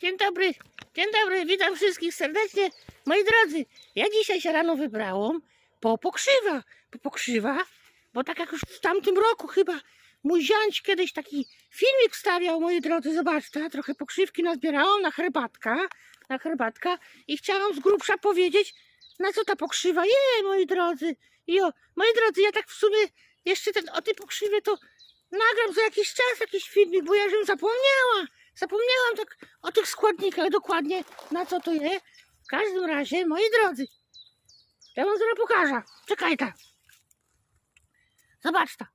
Dzień dobry, dzień dobry, witam wszystkich serdecznie. Moi drodzy, ja dzisiaj się rano wybrałam po pokrzywa, po pokrzywa, bo tak jak już w tamtym roku chyba mój ziąć kiedyś taki filmik wstawiał, moi drodzy, zobaczcie, trochę pokrzywki nazbierałam na herbatka, na herbatka i chciałam z grubsza powiedzieć, na co ta pokrzywa je, moi drodzy. Jo, moi drodzy, ja tak w sumie jeszcze ten, o tej pokrzywie to nagram za jakiś czas jakiś filmik, bo ja żem zapomniała. Zapomniałam tak o tych składnikach dokładnie, na co to je. W każdym razie, moi drodzy, ja wam zaraz pokażę. Czekaj ta. Zobacz ta.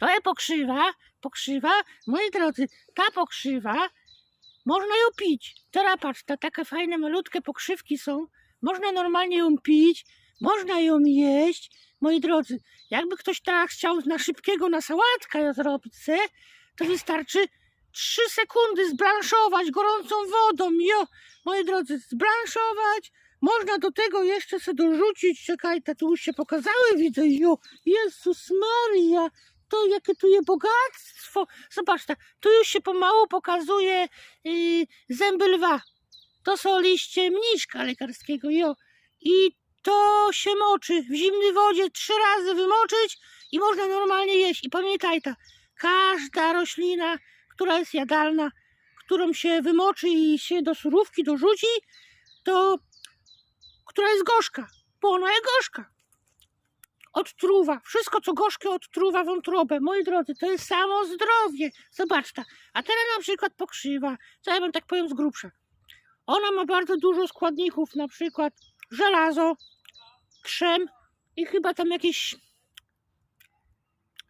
To jest pokrzywa, pokrzywa. Moi drodzy, ta pokrzywa, można ją pić. Teraz patrz, te takie fajne, malutkie pokrzywki są. Można normalnie ją pić, można ją jeść. Moi drodzy, jakby ktoś teraz chciał na szybkiego na sałatkę ją zrobić to wystarczy 3 sekundy zblanszować gorącą wodą. Jo, moi drodzy, zblanszować. Można do tego jeszcze sobie dorzucić, czekaj, te tu już się pokazały, widzę, jo, Jezus Maria, to jakie tu jest bogactwo. Zobaczcie, tu już się pomału pokazuje yy, zęby lwa. To są liście mniszka lekarskiego, jo. I to się moczy w zimnej wodzie, trzy razy wymoczyć i można normalnie jeść. I pamiętaj ta, każda roślina, która jest jadalna, którą się wymoczy i się do surówki dorzuci, to która jest gorzka, bo ona jest gorzka. Odtruwa. Wszystko, co gorzkie, odtruwa wątrobę. Moi drodzy, to jest samo zdrowie. Zobaczcie. A teraz na przykład pokrzywa. Co ja bym tak powiem z grubsza. Ona ma bardzo dużo składników, na przykład żelazo, krzem i chyba tam jakieś...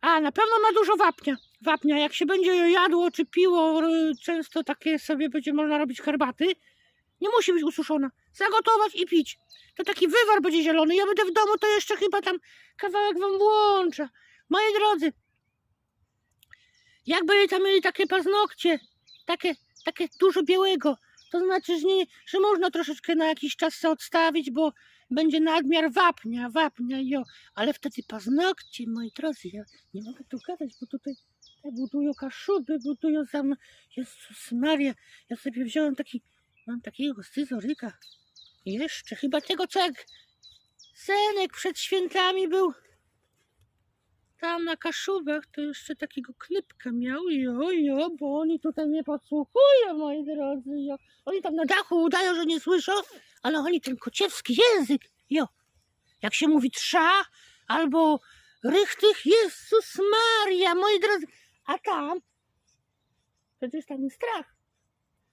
A, na pewno ma dużo wapnia. Wapnia, jak się będzie je jadło czy piło, często takie sobie będzie można robić herbaty. Nie musi być ususzona. Zagotować i pić. To taki wywar będzie zielony. Ja będę w domu, to jeszcze chyba tam kawałek wam włączę. Moi drodzy, jakby tam mieli takie paznokcie, takie, takie dużo białego, to znaczy, że, nie, że można troszeczkę na jakiś czas odstawić, bo będzie nadmiar wapnia, wapnia, jo. Ale wtedy paznokcie, moi drodzy, ja nie mogę tu gadać, bo tutaj budują kaszuby, budują sam... Jezus Maria, ja sobie wziąłem taki, mam takiego scyzoryka. Jeszcze, chyba tego, co jak Senek przed świętami był. Tam na Kaszubach, to jeszcze takiego knypka miał, jo, jo, bo oni tutaj nie podsłuchują, moi drodzy, jo. Oni tam na dachu udają, że nie słyszą, ale oni ten kociewski język, jo. Jak się mówi trza albo rychtych, Jezus Maria, moi drodzy, a tam przecież tam jest strach.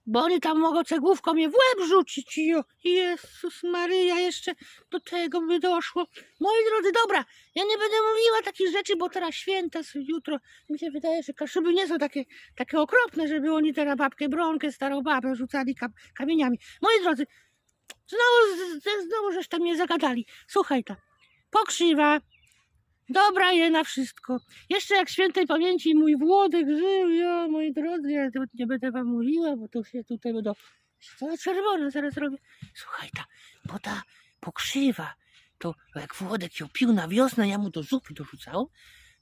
Bo oni tam mogą cegłówką mnie w łeb rzucić. Jo. Jezus Maryja, jeszcze do tego by doszło. Moi drodzy, dobra, ja nie będę mówiła takich rzeczy, bo teraz święta jutro. Mi się wydaje, że kaszuby nie są takie, takie okropne, żeby oni teraz babkę Bronkę, starą babę rzucali kam, kamieniami. Moi drodzy, znowu, znowu żeś tam mnie zagadali. Słuchaj ta, pokrzywa, dobra je na wszystko. Jeszcze jak świętej pamięci mój Włodek żył, ja, moi drodzy, ja to nie będę wam mówiła, bo to się tutaj będą cała czerwona zaraz robię. Słuchaj ta, bo ta pokrzywa, to jak Włodek ją pił na wiosnę, ja mu do zupy dorzucał,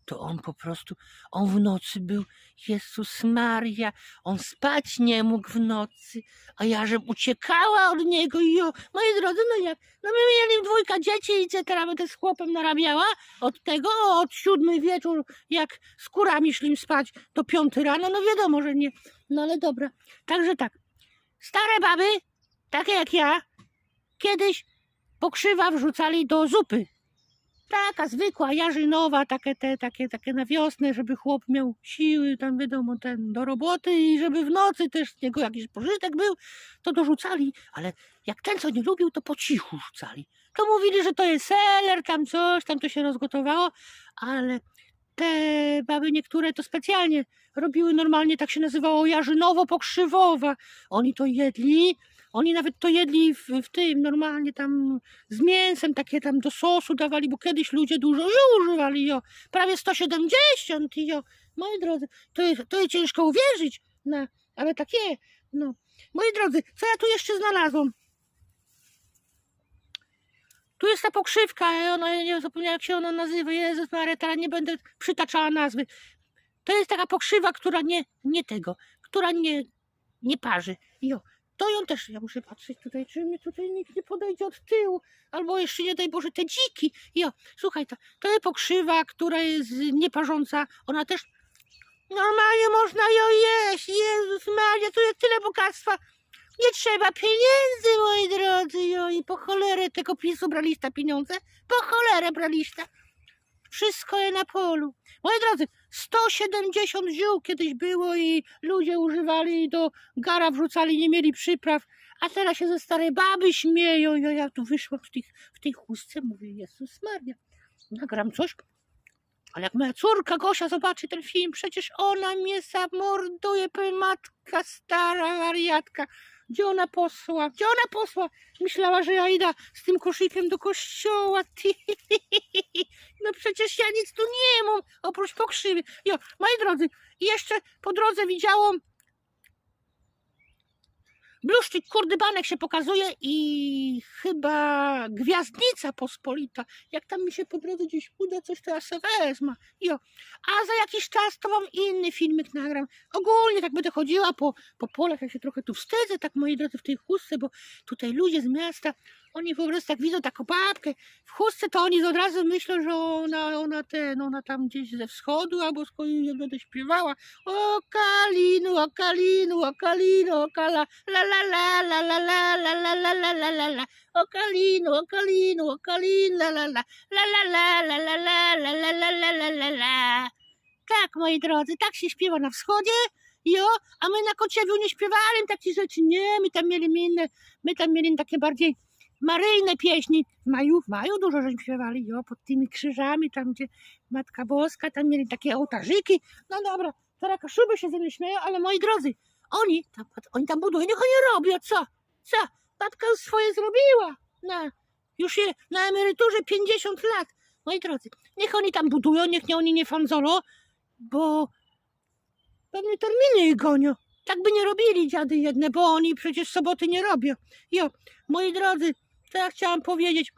to on po prostu, on w nocy był, Jezus Maria, on spać nie mógł w nocy, a ja żem uciekała od niego i jo, moi drodzy, no jak, no my mieli dwójka dzieci i co teraz będę z chłopem narabiała od tego, od siódmy wieczór, jak z kurami szli spać do piąty rano, no wiadomo, że nie, no ale dobra, także tak, stare baby, takie jak ja, kiedyś pokrzywa wrzucali do zupy. Taka zwykła, jarzynowa, takie te, takie, takie na wiosnę, żeby chłop miał siły, tam wiadomo, ten do roboty i żeby w nocy też z niego jakiś pożytek był, to dorzucali, ale jak ten, co nie lubił, to po cichu rzucali. To mówili, że to jest seler, tam coś, tam to się rozgotowało, ale te baby niektóre to specjalnie robiły normalnie, tak się nazywało jarzynowo-pokrzywowa. Oni to jedli, oni nawet to jedli w, w tym normalnie tam z mięsem, takie tam do sosu dawali, bo kiedyś ludzie dużo używali, jo. Prawie 170, jo. Moi drodzy, to to jest ciężko uwierzyć, no, ale takie, no. Moi drodzy, co ja tu jeszcze znalazłam? Tu jest ta pokrzywka, ja ona, nie zapomniałam jak się ona nazywa, Jezus Maria, teraz nie będę przytaczała nazwy. To jest taka pokrzywa, która nie, nie tego, która nie, nie parzy. Jo, to ją też, ja muszę patrzeć tutaj, czy mnie tutaj nikt nie podejdzie od tyłu, albo jeszcze nie daj Boże te dziki. Jo, słuchaj, ta, to jest pokrzywa, która jest nieparząca, ona też normalnie można ją jeść. Jezus Maria, tu jest tyle bogactwa. Nie trzeba pieniędzy, moi drodzy, i po cholerę tego PiSu braliście pieniądze, po cholerę braliście. Wszystko je na polu. Moi drodzy, 170 ziół kiedyś było i ludzie używali i do gara wrzucali, nie mieli przypraw, a teraz się ze starej baby śmieją. Ja, ja tu wyszłam w, tych, w tej chustce, mówię, Jezus Maria, nagram coś. Ale jak moja córka Gosia zobaczy ten film, przecież ona mnie zamorduje, powiem, matka stara wariatka. Gdzie ona posła? Gdzie ona posła? Myślała, że ja idę z tym koszykiem do kościoła. Ty. No przecież ja nic tu nie mam, oprócz pokrzywy. Jo, moi drodzy, jeszcze po drodze widziałam bluszczyk kurdybanek się pokazuje i chyba gwiazdnica pospolita. Jak tam mi się po drodze gdzieś uda coś, to ja se wezmę. Jo. A za jakiś czas to wam inny filmik nagram. Ogólnie tak będę chodziła po, po polach, ja się trochę tu wstydzę, tak moi drodzy, w tej chustce, bo tutaj ludzie z miasta, oni po prostu tak widzą taką babkę w chustce, to oni od razu myślą, że ona, ona ten, ona tam gdzieś ze wschodu albo skąd nie będę śpiewała. O Kalinu, o Kalinu, o Kalinu, o Kala, la la la la la la la la la la la la la o Kalinu, o Kalinu, o Kalinu, la la la la la la la la la la la la la la la Tak, moi drodzy, tak się śpiewa na wschodzie, jo, a my na Kociewiu nie śpiewali takich rzeczy, nie, my tam mieli inne, my tam mieli takie bardziej maryjne pieśni. W maju, w maju dużo żeśmy śpiewali, jo, pod tymi krzyżami, tam gdzie Matka Boska, tam mieli takie ołtarzyki. No dobra, teraz kaszuby się ze mnie śmieją, ale moi drodzy, oni tam, oni tam budują, niech oni robią, co? Co? Matka już swoje zrobiła. Na, już je na emeryturze 50 lat. Moi drodzy, niech oni tam budują, niech nie, oni nie fanzolo, bo pewnie terminy ich gonią. Tak by nie robili dziady jedne, bo oni przecież soboty nie robią. Jo, moi drodzy, co ja chciałam powiedzieć.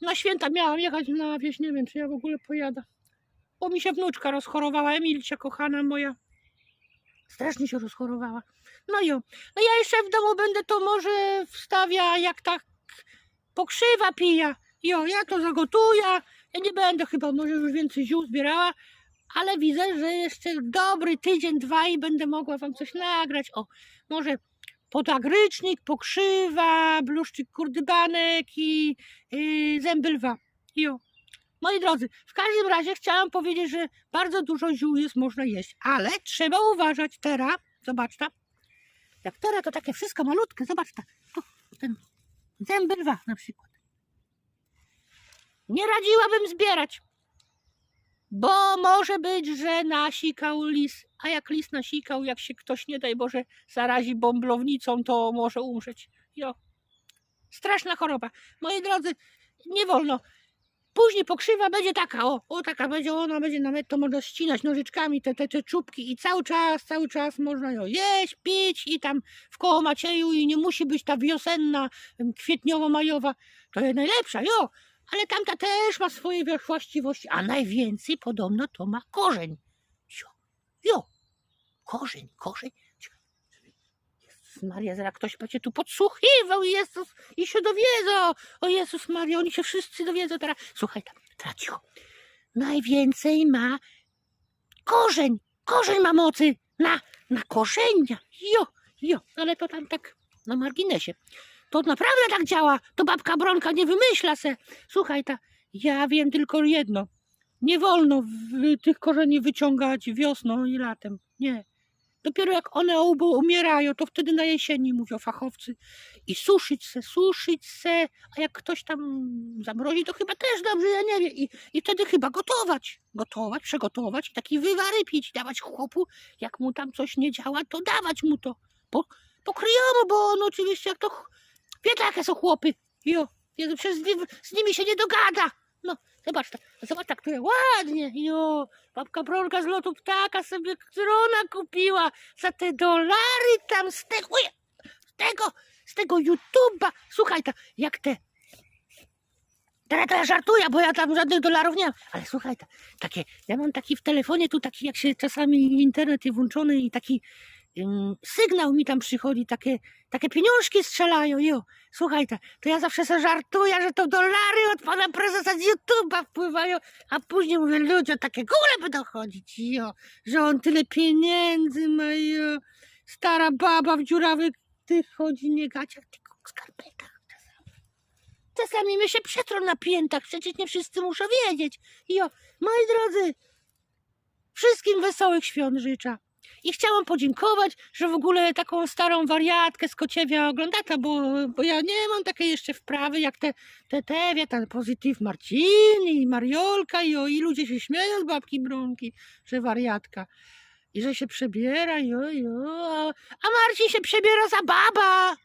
Na święta miałam jechać na wieś, nie wiem, czy ja w ogóle pojadę. Bo mi się wnuczka rozchorowała, Emilcia kochana moja. Strasznie się rozchorowała. No jo, no ja jeszcze w domu będę to może wstawia, jak tak pokrzywa pija. Jo, ja to zagotuję. Ja nie będę chyba może już więcej ziół zbierała, ale widzę, że jeszcze dobry tydzień, dwa i będę mogła wam coś nagrać. O, może podagrycznik, pokrzywa, bluszczyk kurdybanek i yy, zęby lwa. Jo. Moi drodzy, w każdym razie chciałam powiedzieć, że bardzo dużo ziół jest można jeść, ale trzeba uważać teraz, zobacz ta, jak teraz to takie wszystko malutkie, zobacz ta, tu, ten zęby lwa na przykład. Nie radziłabym zbierać, bo może być, że nasikał lis, a jak lis nasikał, jak się ktoś, nie daj Boże, zarazi bąblownicą, to może umrzeć. Jo. Straszna choroba. Moi drodzy, nie wolno. Później pokrzywa będzie taka, o, o taka będzie, ona będzie nawet, to można ścinać nożyczkami te, te, te czubki i cały czas, cały czas można ją jeść, pić i tam w koło Macieju i nie musi być ta wiosenna, kwietniowo-majowa, to jest najlepsza, jo, ale tamta też ma swoje właściwości, a najwięcej podobno to ma korzeń. Jo, jo, korzeń, korzeń. Jezus Maria, zaraz ktoś będzie tu podsłuchiwał, Jezus, i się dowiedzą. O Jezus Maria, oni się wszyscy dowiedzą teraz. Słuchaj, tam. Najwięcej ma korzeń, korzeń ma mocy na, na korzenia. Jo, jo, ale to tam tak na marginesie. To naprawdę tak działa, to babka Bronka nie wymyśla se. Słuchaj, ta, ja wiem tylko jedno. Nie wolno tych korzeni wyciągać wiosną i latem. Nie. Dopiero jak one obu umierają, to wtedy na jesieni, mówią fachowcy. I suszyć se, suszyć se, a jak ktoś tam zamrozi, to chyba też dobrze, ja nie wiem. I, i wtedy chyba gotować, gotować, przygotować i taki wywary pić, dawać chłopu, jak mu tam coś nie działa, to dawać mu to. Po, pokryjomu, bo on oczywiście jak to, jakie są chłopy. Jo, Jezu, przez z, nim- z nimi się nie dogada. No, zobacz, ta- zobacz tak, które ładnie, jo. Babka Bronka z lotu ptaka sobie, którą ona kupiła za te dolary tam z tego, z tego, z tego YouTube'a. Słuchaj, ta, jak te, teraz ja żartuję, bo ja tam żadnych dolarów nie mam, ale słuchaj, ta, takie, ja mam taki w telefonie tu taki, jak się czasami internet jest włączony i taki sygnał mi tam przychodzi, takie, takie pieniążki strzelają, jo. Słuchaj, to, ja zawsze sobie żartuję, że to dolary od pana prezesa z YouTube'a wpływają, a później mówię, ludzie, takie góle będą chodzić, jo, że on tyle pieniędzy ma, jo. Stara baba w dziurawych tych chodzi, nie gaciach, tylko skarpetach czasami. Czasami mi się przetrą na piętach, przecież nie wszyscy muszą wiedzieć. Jo, moi drodzy, wszystkim wesołych świąt życzę. I chciałam podziękować, że w ogóle taką starą wariatkę z Kociewia oglądata, bo, bo ja nie mam takiej jeszcze wprawy jak te, te, te wie, ten Positive Marcini i Mariolka i, o, i ludzie się śmieją z babki Bronki, że wariatka. I że się przebiera, jo, jo, a Marcin się przebiera za baba.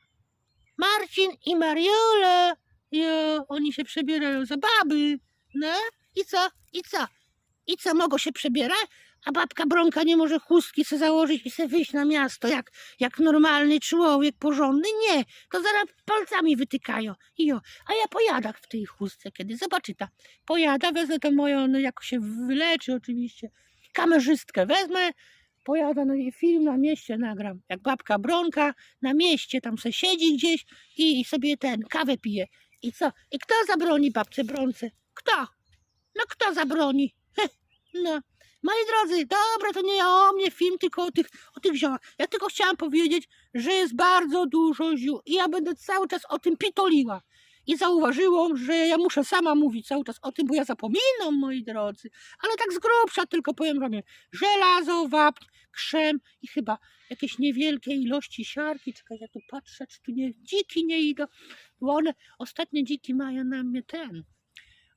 Marcin i Mariola, jo, oni się przebierają za baby. No i co, i co? I co, mogą się przebierać? A babka Bronka nie może chustki sobie założyć i sobie wyjść na miasto, jak, jak normalny człowiek porządny? Nie, to zaraz palcami wytykają. Jo, a ja pojadę w tej chustce kiedy, zobaczy ta. Pojada, wezmę to moją, no jak się wyleczy oczywiście, kamerzystkę wezmę, pojadę na jej film na mieście nagram. Jak babka Bronka na mieście tam se siedzi gdzieś i, i sobie ten, kawę pije. I co? I kto zabroni babce Bronce? Kto? No kto zabroni? Heh, no. Moi drodzy, dobra, to nie o mnie film, tylko o tych, o tych ziołach. Ja tylko chciałam powiedzieć, że jest bardzo dużo ziół i ja będę cały czas o tym pitoliła. I zauważyłam, że ja muszę sama mówić cały czas o tym, bo ja zapominam, moi drodzy. Ale tak z grubsza tylko powiem wam, żelazo, wapń, krzem i chyba jakieś niewielkie ilości siarki. Czekaj, ja tu patrzę, czy tu nie, dziki nie idą, bo one, ostatnie dziki mają na mnie ten,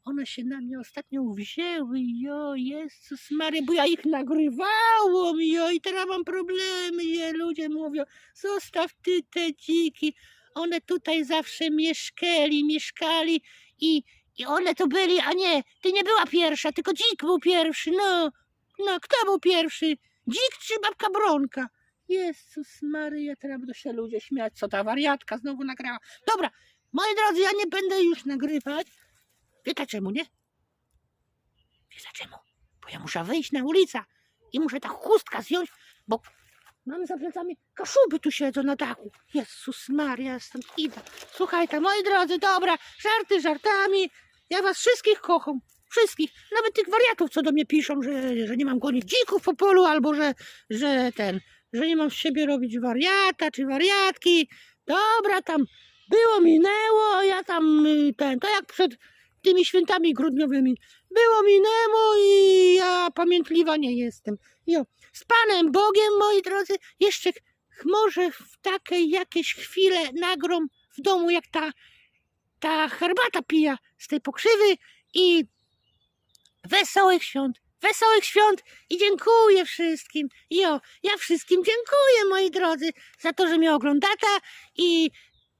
one się na mnie ostatnio uwzięły, jo, Jezus Maria, bo ja ich nagrywałam, jo, i teraz mam problemy, je, ludzie mówią, zostaw ty te dziki, one tutaj zawsze mieszkali, mieszkali i, i one to byli, a nie, ty nie była pierwsza, tylko dzik był pierwszy, no, no, kto był pierwszy, dzik czy babka Bronka? Jezus Maria, teraz będą się ludzie śmiać, co ta wariatka znowu nagrała. Dobra, moi drodzy, ja nie będę już nagrywać, Wiecie czemu, nie? Wiecie czemu? Bo ja muszę wyjść na ulicę i muszę ta chustka zdjąć, bo mam za plecami kaszuby tu siedzą na dachu. Jezus Maria, stąd idę. Słuchajcie, moi drodzy, dobra, żarty żartami. Ja was wszystkich kocham. Wszystkich. Nawet tych wariatów, co do mnie piszą, że, że nie mam gonić dzików po polu, albo że, że ten, że nie mam z siebie robić wariata czy wariatki. Dobra, tam było, minęło, ja tam y, ten, to jak przed tymi świętami grudniowymi. Było minęło i ja pamiętliwa nie jestem. Jo, z Panem Bogiem, moi drodzy, jeszcze może w takie jakieś chwile nagrom w domu, jak ta, ta herbata pija z tej pokrzywy i wesołych świąt. Wesołych świąt i dziękuję wszystkim. Jo, ja wszystkim dziękuję, moi drodzy, za to, że mnie oglądata i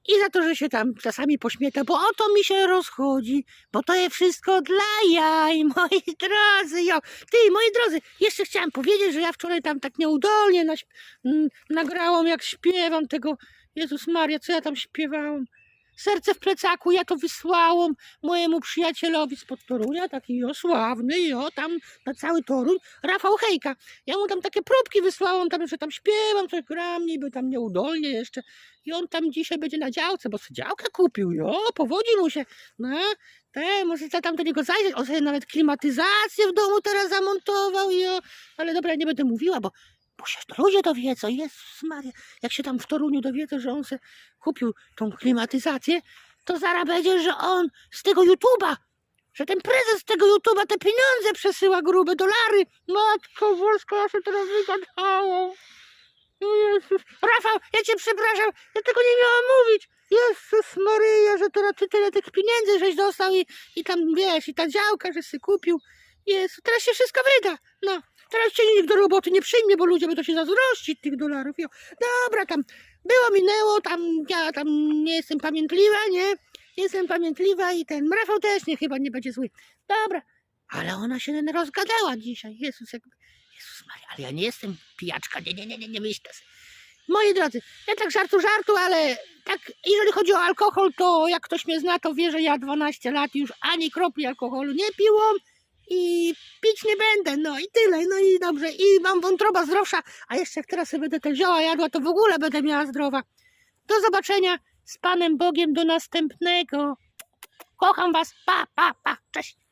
i za to, że się tam czasami pośmieta, bo o to mi się rozchodzi, bo to jest wszystko dla jaj, moi drodzy, jo. Ty, moi drodzy, jeszcze chciałam powiedzieć, że ja wczoraj tam tak nieudolnie naś- nagrałam, jak śpiewam tego, Jezus Maria, co ja tam śpiewałam. Serce w plecaku, ja to wysłałam mojemu przyjacielowi spod Torunia, taki jo, sławny, jo, tam na cały Toruń, Rafał Hejka. Ja mu tam takie próbki wysłałam, tam, że tam śpiewam, coś gram, niby tam nieudolnie jeszcze. I on tam dzisiaj będzie na działce, bo działkę kupił, jo, powodzi mu się. No, te, może tam do niego zajrzeć. On sobie nawet klimatyzację w domu teraz zamontował, jo. Ale dobra, nie będę mówiła, bo, bo się ludzie dowiedzą, Jezus Maria. Jak się tam w Toruniu dowiedzą, że on se kupił tą klimatyzację, to zaraz będzie, że on z tego YouTube'a, że ten prezes z tego YouTube'a te pieniądze przesyła grube dolary. Matko Boska, ja się teraz wygadałam. O Jezus. Rafał, ja cię przepraszam, ja tego nie miałam mówić. Jezus Maryja, że teraz ty tyle tych pieniędzy żeś dostał i, i tam, wiesz, i ta działka, że sy kupił. Jezu, teraz się wszystko wyda. No, teraz cię nikt do roboty nie przyjmie, bo ludzie będą się zazdrościć tych dolarów. Jo. Dobra, tam było, minęło, tam ja tam nie jestem pamiętliwa? Nie jestem pamiętliwa i ten Rafał też nie, chyba nie będzie zły. Dobra, ale ona się rozgadała dzisiaj. Jezus, jak... Jezus Maria, ale ja nie jestem pijaczka, nie, nie, nie, nie, nie myślę. sobie. Moi drodzy, ja tak żartu żartu, ale tak, jeżeli chodzi o alkohol, to jak ktoś mnie zna, to wie, że ja 12 lat już ani kropli alkoholu nie piłam i pić nie będę, no i tyle, no i dobrze, i mam wątroba zdrowsza, a jeszcze jak teraz sobie będę te zioła jadła, to w ogóle będę miała zdrowa. Do zobaczenia z Panem Bogiem do następnego. Kocham was, pa, pa, pa, cześć.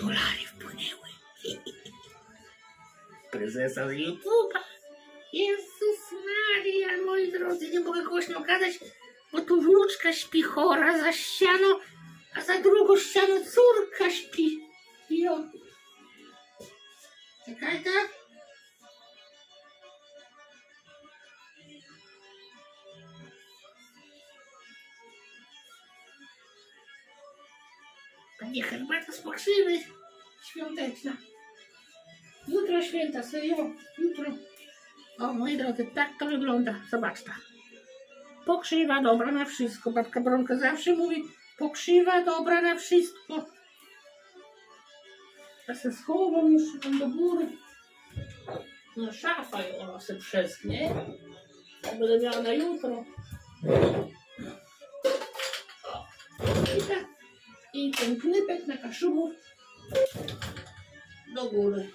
Dolary wpłynęły. Prezesa z YouTube'a. Jezus Maria, moi drodzy, nie mogę głośno gadać, bo tu wnuczka śpi chora za ścianą, a za drugą ścianą córka śpi. Jo. Czekaj, tak? Będzie herbata z pokrzywy świąteczna. Jutro święta, serio, jutro. O, moi drodzy, tak to wygląda. Zobaczcie. Pokrzywa dobra na wszystko. Babka Bronka zawsze mówi, pokrzywa dobra na wszystko. Ja se schowam jeszcze tam do góry. No szafa ona se przesknie. Będę miała na jutro. O, I tak. I ten knypek na kaszubów do góry.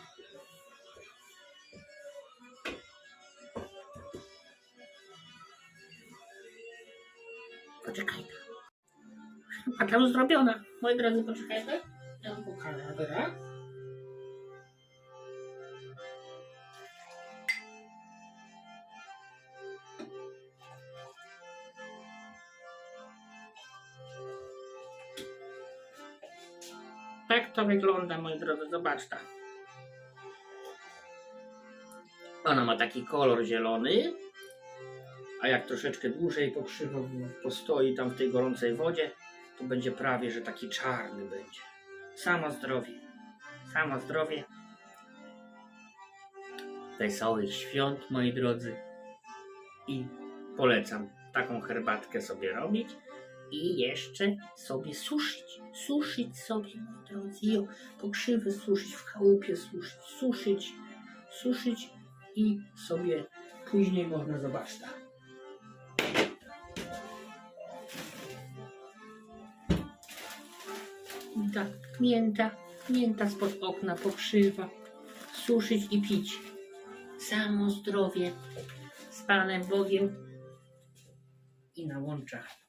Poczekaj. A tam zrobiona. Moi drodzy, poczekajcie. Ja wam pokażę teraz. Tak to wygląda, moi drodzy, zobaczcie. Ona ma taki kolor zielony, a jak troszeczkę dłużej pokrzywa, postoi tam w tej gorącej wodzie, to będzie prawie, że taki czarny będzie. Samo zdrowie. Samo zdrowie. Wesołych świąt, moi drodzy. I polecam taką herbatkę sobie robić i jeszcze sobie suszyć. Suszyć sobie, moi drodzy. Jo, pokrzywy suszyć, w chałupie suszyć, suszyć, suszyć i sobie później można zobaczyć. Tak, mięta, mięta spod okna, pokrzywa, suszyć i pić. Samo zdrowie z Panem Bogiem i na łączach